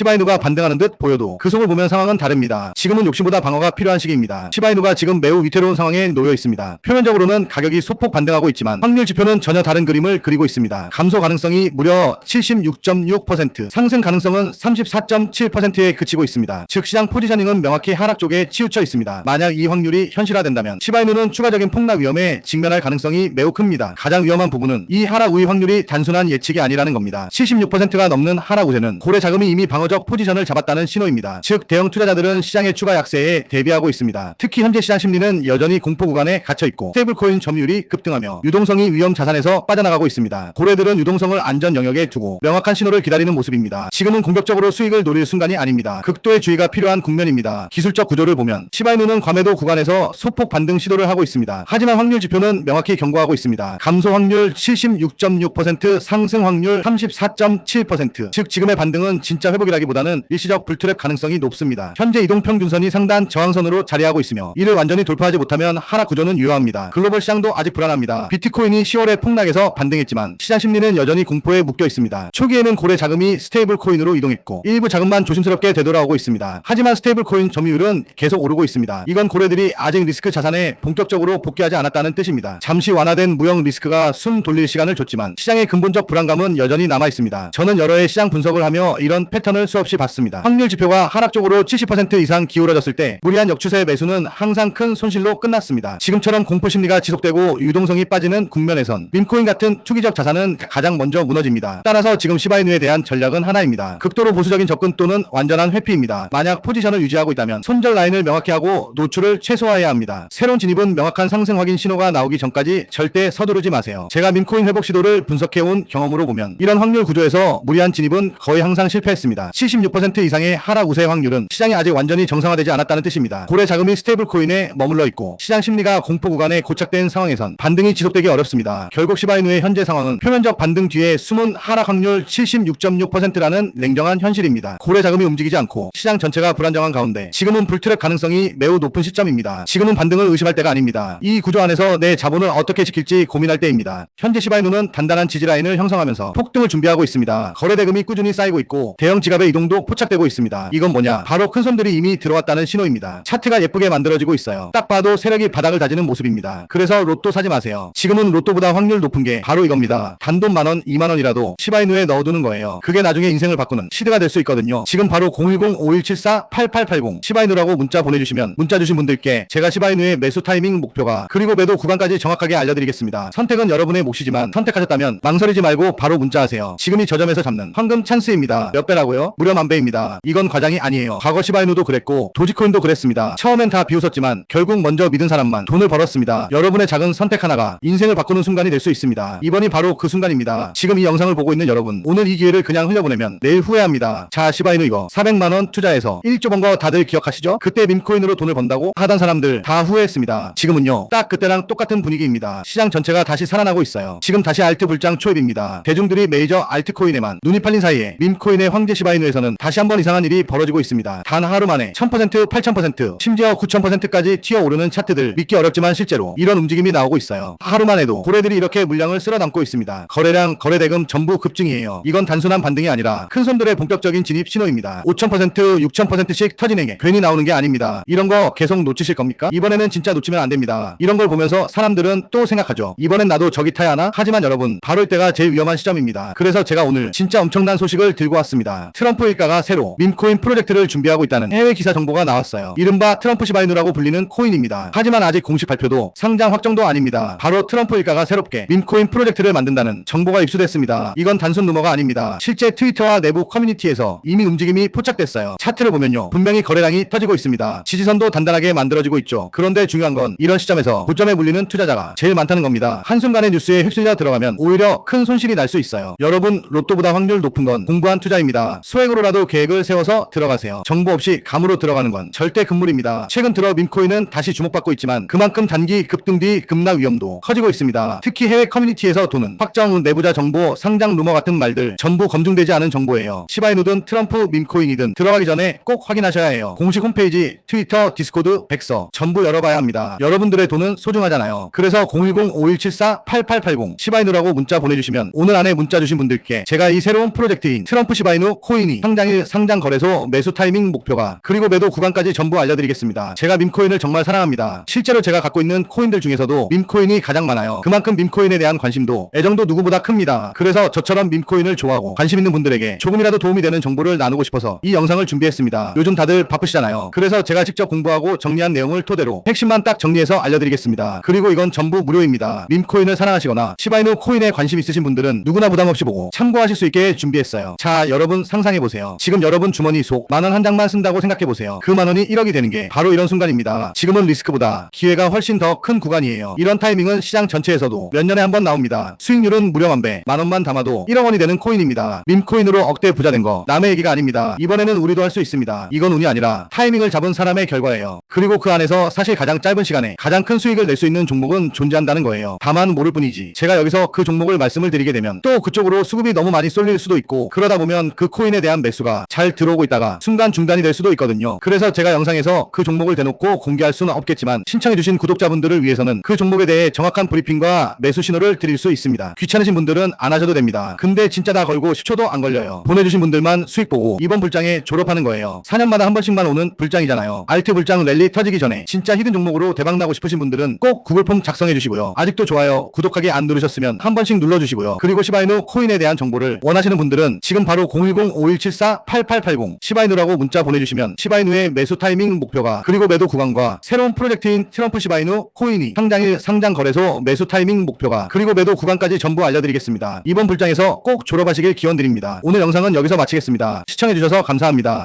시바이누가 반등하는 듯 보여도 그 속을 보면 상황은 다릅니다. 지금은 욕심보다 방어가 필요한 시기입니다. 시바이누가 지금 매우 위태로운 상황에 놓여 있습니다. 표면적으로는 가격이 소폭 반등하고 있지만 확률 지표는 전혀 다른 그림을 그리고 있습니다. 감소 가능성이 무려 76.6%, 상승 가능성은 34.7%에 그치고 있습니다. 즉 시장 포지셔닝은 명확히 하락 쪽에 치우쳐 있습니다. 만약 이 확률이 현실화된다면 시바이누는 추가적인 폭락 위험에 직면할 가능성이 매우 큽니다. 가장 위험한 부분은 이 하락 우위 확률이 단순한 예측이 아니라는 겁니다. 76%가 넘는 하락 우세는 고래 자금이 이미 방어 적 포지션을 잡았다는 신호입니다. 즉 대형 투자자들은 시장의 추가 약세에 대비하고 있습니다. 특히 현재 시장 심리는 여전히 공포 구간에 갇혀 있고 스테이블코인 점유율이 급등하며 유동성이 위험 자산에서 빠져나가고 있습니다. 고래들은 유동성을 안전 영역에 두고 명확한 신호를 기다리는 모습입니다. 지금은 공격적으로 수익을 노릴 순간이 아닙니다. 극도의 주의가 필요한 국면입니다. 기술적 구조를 보면 시바이누는 과매도 구간에서 소폭 반등 시도를 하고 있습니다. 하지만 확률 지표는 명확히 경고하고 있습니다. 감소 확률 76.6%, 상승 확률 34.7%. 즉 지금의 반등은 진짜 회복이라 기보다는 일시적 불트랩 가능성이 높습니다. 현재 이동평균선이 상단 저항선으로 자리하고 있으며 이를 완전히 돌파하지 못하면 하락 구조는 유효합니다. 글로벌 시장도 아직 불안합니다. 비트코인이 10월에 폭락해서 반등했지만 시장 심리는 여전히 공포에 묶여 있습니다. 초기에는 고래 자금이 스테이블 코인으로 이동했고 일부 자금만 조심스럽게 되돌아오고 있습니다. 하지만 스테이블 코인 점유율은 계속 오르고 있습니다. 이건 고래들이 아직 리스크 자산에 본격적으로 복귀하지 않았다는 뜻입니다. 잠시 완화된 무형 리스크가 숨 돌릴 시간을 줬지만 시장의 근본적 불안감은 여전히 남아 있습니다. 저는 여러 해 시장 분석을 하며 이런 패턴을 수없이 봤습니다. 확률 지표가 하락 쪽으로 70% 이상 기울어졌을 때 무리한 역추세 매수는 항상 큰 손실로 끝났습니다. 지금처럼 공포 심리가 지속되고 유동성이 빠지는 국면에선 민코인 같은 투기적 자산은 가장 먼저 무너집니다. 따라서 지금 시바이누에 대한 전략은 하나입니다. 극도로 보수적인 접근 또는 완전한 회피입니다. 만약 포지션을 유지하고 있다면 손절 라인을 명확히 하고 노출을 최소화해야 합니다. 새로운 진입은 명확한 상승 확인 신호가 나오기 전까지 절대 서두르지 마세요. 제가 민코인 회복 시도를 분석해온 경험으로 보면 이런 확률 구조에서 무리한 진입은 거의 항상 실패했습니다. 76% 이상의 하락 우세 확률은 시장이 아직 완전히 정상화되지 않았다는 뜻입니다. 고래 자금이 스테이블 코인에 머물러 있고 시장 심리가 공포 구간에 고착된 상황에선 반등이 지속되기 어렵습니다. 결국 시바이누의 현재 상황은 표면적 반등 뒤에 숨은 하락 확률 76.6%라는 냉정한 현실입니다. 고래 자금이 움직이지 않고 시장 전체가 불안정한 가운데 지금은 불트랙 가능성이 매우 높은 시점입니다. 지금은 반등을 의심할 때가 아닙니다. 이 구조 안에서 내 자본을 어떻게 지킬지 고민할 때입니다. 현재 시바이누는 단단한 지지라인을 형성하면서 폭등을 준비하고 있습니다. 거래 대금이 꾸준히 쌓이고 있고 대형 지갑 의 이동도 포착되고 있습니다. 이건 뭐냐? 바로 큰 손들이 이미 들어왔다는 신호입니다. 차트가 예쁘게 만들어지고 있어요. 딱 봐도 세력이 바닥을 다지는 모습입니다. 그래서 로또 사지 마세요. 지금은 로또보다 확률 높은 게 바로 이겁니다. 단돈 만원, 2만원이라도 시바이누에 넣어두는 거예요. 그게 나중에 인생을 바꾸는 시드가 될 수 있거든요. 지금 바로 010-5174-8880 시바이누라고 문자 보내주시면 문자 주신 분들께 제가 시바이누의 매수 타이밍 목표가 그리고 매도 구간까지 정확하게 알려드리겠습니다. 선택은 여러분의 몫이지만 선택하셨다면 망설이지 말고 바로 문자하세요. 지금이 저점에서 잡는 황금 찬스입니다. 몇 배라고요? 무려 만 배입니다. 이건 과장이 아니에요. 과거 시바이누도 그랬고 도지코인도 그랬습니다. 처음엔 다 비웃었지만 결국 먼저 믿은 사람만 돈을 벌었습니다. 여러분의 작은 선택 하나가 인생을 바꾸는 순간이 될 수 있습니다. 이번이 바로 그 순간입니다. 지금 이 영상을 보고 있는 여러분 오늘 이 기회를 그냥 흘려보내면 내일 후회합니다. 자 시바이누 이거 400만원 투자해서 1조 번 거 다들 기억하시죠? 그때 민코인으로 돈을 번다고 하던 사람들 다 후회했습니다. 지금은요 딱 그때랑 똑같은 분위기입니다. 시장 전체가 다시 살아나고 있어요. 지금 다시 알트 불장 초입입니다. 대중들이 메이저 알트코인에만 눈이 팔린 사이에 민코인의 황제 시바이누 에서는 다시 한번 이상한 일이 벌어지고 있습니다. 단 하루 만에 1000% 8000% 심지어 9000%까지 튀어오르는 차트들 믿기 어렵지만 실제로 이런 움직임이 나오고 있어요. 하루만 해도 고래들이 이렇게 물량을 쓸어 담고 있습니다. 거래량 거래대금 전부 급증이에요. 이건 단순한 반등이 아니라 큰 손들의 본격적인 진입 신호입니다. 5000% 6000%씩 터지는 게 괜히 나오는 게 아닙니다. 이런 거 계속 놓치실 겁니까? 이번에는 진짜 놓치면 안 됩니다. 이런 걸 보면서 사람들은 또 생각하죠. 이번엔 나도 저기 타야 하나? 하지만 여러분 바로 이때가 제일 위험한 시점입니다. 그래서 제가 오늘 진짜 엄청난 소식을 들고 왔습니다. 트럼 프 일가가 새로 민코인 프로젝트를 준비하고 있다는 해외 기사 정보가 나왔어요. 이른바 트럼프 시바이누라고 불리는 코인입니다. 하지만 아직 공식 발표도 상장 확정도 아닙니다. 바로 트럼프 일가가 새롭게 민코인 프로젝트를 만든다는 정보가 입수됐습니다. 이건 단순 루머가 아닙니다. 실제 트위터와 내부 커뮤니티에서 이미 움직임이 포착됐어요. 차트를 보면요. 분명히 거래량이 터지고 있습니다. 지지선도 단단하게 만들어지고 있죠. 그런데 중요한 건 이런 시점에서 고점에 물리는 투자자가 제일 많다는 겁니다. 한순간의 뉴스에 휩쓸려 들어가면 오히려 큰 손실이 날 수 있어요. 여러분 로또보다 확률 높은 건 공부한 투자입니다. 소액 으로라도 계획을 세워서 들어가세요. 정보 없이 감으로 들어가는 건 절대 금물입니다. 최근 들어 민코인은 다시 주목받고 있지만 그만큼 단기 급등 뒤 급락 위험도 커지고 있습니다. 특히 해외 커뮤니티에서 도는 확정 후 내부자 정보, 상장 루머 같은 말들 전부 검증되지 않은 정보예요. 시바이누든 트럼프 민코인이든 들어가기 전에 꼭 확인하셔야 해요. 공식 홈페이지, 트위터, 디스코드, 백서 전부 열어봐야 합니다. 여러분들의 돈은 소중하잖아요. 그래서 010-5174-8880 시바이누라고 문자 보내주시면 오늘 안에 문자 주신 분들께 제가 이 새로운 프로젝트인 트럼프 시바이누 코인 이 코인이 상장일 상장 거래소 매수 타이밍 목표가 그리고 매도 구간까지 전부 알려드리겠습니다. 제가 밈코인을 정말 사랑합니다. 실제로 제가 갖고 있는 코인들 중에서도 밈코인이 가장 많아요. 그만큼 밈코인에 대한 관심도 애정도 누구보다 큽니다. 그래서 저처럼 밈코인을 좋아하고 관심 있는 분들에게 조금이라도 도움이 되는 정보를 나누고 싶어서 이 영상을 준비했습니다. 요즘 다들 바쁘시잖아요. 그래서 제가 직접 공부하고 정리한 내용을 토대로 핵심만 딱 정리해서 알려드리겠습니다. 그리고 이건 전부 무료입니다. 밈코인을 사랑하시거나 시바이누 코인에 관심 있으신 분들은 누구나 부담 없이 보고 참고하실 수 있게 준비했어요. 자, 여러분 상상 해 보세요. 지금 여러분 주머니 속 만 원 한 장만 쓴다고 생각해 보세요. 그 만 원이 1억이 되는 게 바로 이런 순간입니다. 지금은 리스크보다 기회가 훨씬 더 큰 구간이에요. 이런 타이밍은 시장 전체에서도 몇 년에 한 번 나옵니다. 수익률은 무려 만 배, 만 원만 담아도 1억 원이 되는 코인입니다. 밈코인으로 억대 부자 된 거 남의 얘기가 아닙니다. 이번에는 우리도 할 수 있습니다. 이건 운이 아니라 타이밍을 잡은 사람의 결과예요. 그리고 그 안에서 사실 가장 짧은 시간에 가장 큰 수익을 낼 수 있는 종목은 존재한다는 거예요. 다만 모를 뿐이지. 제가 여기서 그 종목을 말씀을 드리게 되면 또 그쪽으로 수급이 너무 많이 쏠릴 수도 있고 그러다 보면 그 코인 에 대한 매수가 잘 들어오고 있다가 순간 중단이 될 수도 있거든요. 그래서 제가 영상에서 그 종목을 대놓고 공개할 수는 없겠지만 신청해주신 구독자분들을 위해서는 그 종목에 대해 정확한 브리핑과 매수 신호를 드릴 수 있습니다. 귀찮으신 분들은 안 하셔도 됩니다. 근데 진짜 다 걸고 10초도 안 걸려요. 보내주신 분들만 수익 보고 이번 불장에 졸업하는 거예요. 4년마다 한 번씩만 오는 불장이잖아요. 알트 불장 랠리 터지기 전에 진짜 히든 종목으로 대박 나고 싶으신 분들은 꼭 구글 폼 작성해 주시고요. 아직도 좋아요, 구독하기 안 누르셨으면 한 번씩 눌러주시고요. 그리고 시바이누 코인에 대한 정보를 원하시는 분들은 지금 바로 010-5174-8880 시바이누라고 문자 보내주시면 시바이누의 매수 타이밍 목표가 그리고 매도 구간과 새로운 프로젝트인 트럼프 시바이누 코인이 상장일 상장 거래소 매수 타이밍 목표가 그리고 매도 구간까지 전부 알려드리겠습니다. 이번 불장에서 꼭 졸업하시길 기원드립니다. 오늘 영상은 여기서 마치겠습니다. 시청해주셔서 감사합니다.